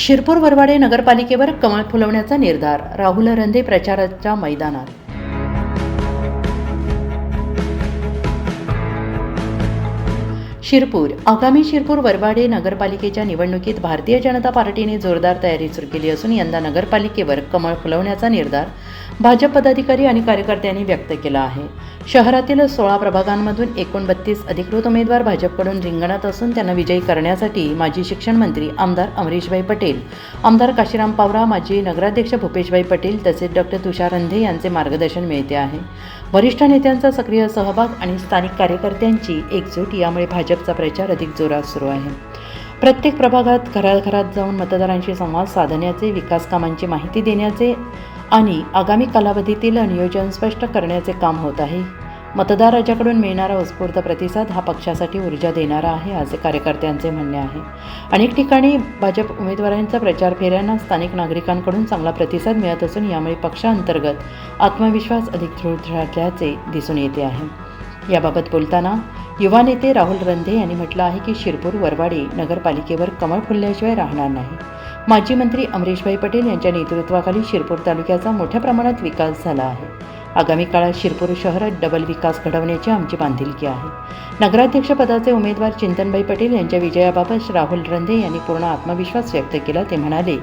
शिरपूर वरवाडे नगरपालिकेवर कमळ फुलवण्याचा निर्धार राहुल रंधे प्रचाराच्या मैदानात. शिरपूर आगामी शिरपूर वरवाडे नगरपालिकेच्या निवडणुकीत भारतीय जनता पार्टीने जोरदार तयारी सुरू केली असून यंदा नगरपालिकेवर कमळ फुलवण्याचा निर्धार भाजप पदाधिकारी आणि कार्यकर्त्यांनी व्यक्त केला आहे. शहरातील सोळा प्रभागांमधून एकोणबत्तीस अधिकृत उमेदवार भाजपकडून रिंगणात असून त्यांना विजयी करण्यासाठी माजी शिक्षण मंत्री आमदार अमरीशभाई पटेल आमदार काशीराम पावरा माजी नगराध्यक्ष भूपेशभाई पटेल तसेच डॉक्टर तुषार रंधे यांचे मार्गदर्शन मिळते आहे. वरिष्ठ नेत्यांचा सक्रिय सहभाग आणि स्थानिक कार्यकर्त्यांची एकजूट यामुळे भाजपचा प्रचार अधिक जोरात सुरू आहे. प्रत्येक प्रभागात घराघरात जाऊन मतदारांशी संवाद साधण्याचे विकास कामांची माहिती देण्याचे आणि आगामी कालावधीतील नियोजन स्पष्ट करण्याचे काम होत आहे. मतदार राजाकडून मिळणारा उत्स्फूर्त प्रतिसाद हा पक्षासाठी ऊर्जा देणारा आहे असे कार्यकर्त्यांचे म्हणणे आहे. अनेक ठिकाणी भाजप उमेदवारांच्या प्रचार फेऱ्यांना स्थानिक नागरिकांकडून चांगला प्रतिसाद मिळत असून यामुळे पक्षांतर्गत आत्मविश्वास अधिक दृढ असल्याचे दिसून येते आहे. याबाबत बोलताना युवा नेते राहुल रंधे यांनी म्हटलं आहे की शिरपूर वरवाडी नगरपालिकेवर कमळ फुलल्याशिवाय राहणार नाही. माजी मंत्री अमरीशभाई पटेल यांच्या नेतृत्वाखाली शिरपूर तालुक्याचा मोठ्या प्रमाणात विकास झाला आहे. आगामी काळात शिरपूर शहरात डबल विकास घडवण्याची आमची बांधिलकी आहे. नगराध्यक्षपदाचे उमेदवार चिंतनबाई पटेल यांच्या विजयाबाबत राहुल रंधे यांनी पूर्ण आत्मविश्वास व्यक्त केला. ते म्हणाले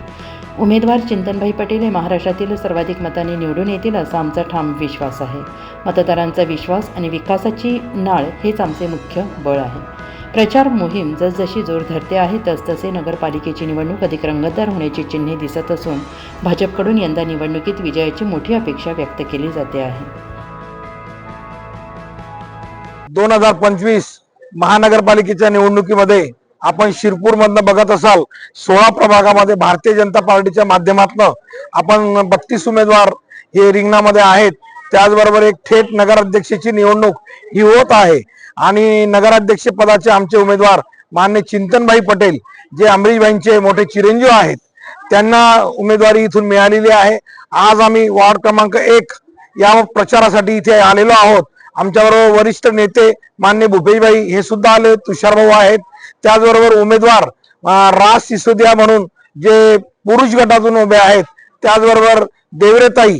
उमेदवार चिंतनभाई पटेल हे महाराष्ट्रातील सर्वाधिक मतांनी निवडून येतील असा आमचा ठाम विश्वास आहे. मतदारांचा विश्वास आणि विकासाची नाळ हेच आमचे मुख्य बळ आहे. प्रचार मोहीम जसजशी जोर धरते आहे तसतसे नगरपालिकेची निवडणूक अधिक रंगतदार होण्याची चिन्हे दिसत असून भाजपकडून यंदा निवडणुकीत विजयाची मोठी अपेक्षा व्यक्त केली जाते आहे. दोन हजार पंचवीस महानगरपालिकेच्या निवडणुकीमध्ये आपण शिरपूरमधनं बघत असाल सोळा प्रभागामध्ये भारतीय जनता पार्टीच्या माध्यमातून आपण बत्तीस उमेदवार हे रिंगणामध्ये आहेत. त्याचबरोबर एक थेट नगराध्यक्षाची निवडणूक ही होत आहे. आणि नगराध्यक्ष पदाचे आमचे उमेदवार मान्य चिंतनभाई पटेल जे अमरीशभाईंचे मोठे चिरंजीव आहेत त्यांना उमेदवारी इथून मिळालेली आहे. आज आम्ही वार्ड क्रमांक एक या प्रचारासाठी इथे आलेलो आहोत. आमच्याबरोबर वरिष्ठ नेते मान्य भूपेशभाई हे सुद्धा आले तुषारभाऊ आहेत. त्याचबरोबर उमेदवार राज सिसोदिया म्हणून जे पुरुष गटातून उभे आहेत. त्याचबरोबर देवरेताई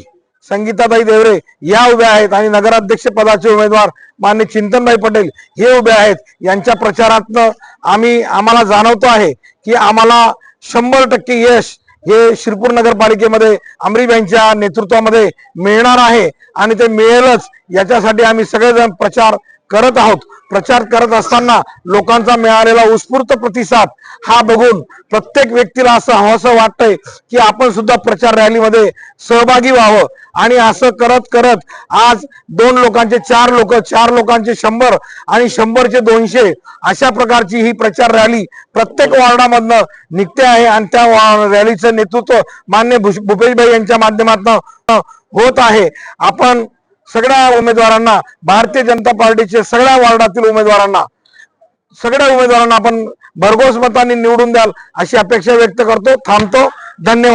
संगीताबाई देवरे या उभ्या आहेत आणि नगराध्यक्ष पदाचे उमेदवार मान्य चिंतनभाई पटेल हे उभे आहेत. यांच्या प्रचारातनं आम्ही आम्हाला जाणवतो आहे की आम्हाला शंभर टक्के यश हे शिरपूर नगरपालिकेमध्ये अमरीबाईंच्या नेतृत्वामध्ये मिळणार आहे. आणि ते मिळेलच. याच्यासाठी आम्ही सगळेजण प्रचार करत आहोत. प्रचार करत असताना लोकांचा मिळालेला उत्स्फूर्त प्रतिसाद हा बघून प्रत्येक व्यक्तीला असं हवंसं वाटतंय की आपण सुद्धा प्रचार रॅलीमध्ये सहभागी व्हावं. आणि असं करत करत आज दोन लोकांचे चार लोक चार लोकांचे शंभर आणि शंभरचे दोनशे अशा प्रकारची ही प्रचार रॅली प्रत्येक वॉर्डामधनं निघते आहे. आणि त्या वा- रॅलीचं नेतृत्व मान्य भूपेशभाई यांच्या माध्यमातून होत आहे. आपण सगळ्या उमेदवारांना भारतीय जनता पार्टीचे सगळ्या वार्डातील उमेदवारांना सगळ्या उमेदवारांना आपण भरघोस मतांनी निवडून द्याल अशी अपेक्षा व्यक्त करतो थांबतो. धन्यवाद.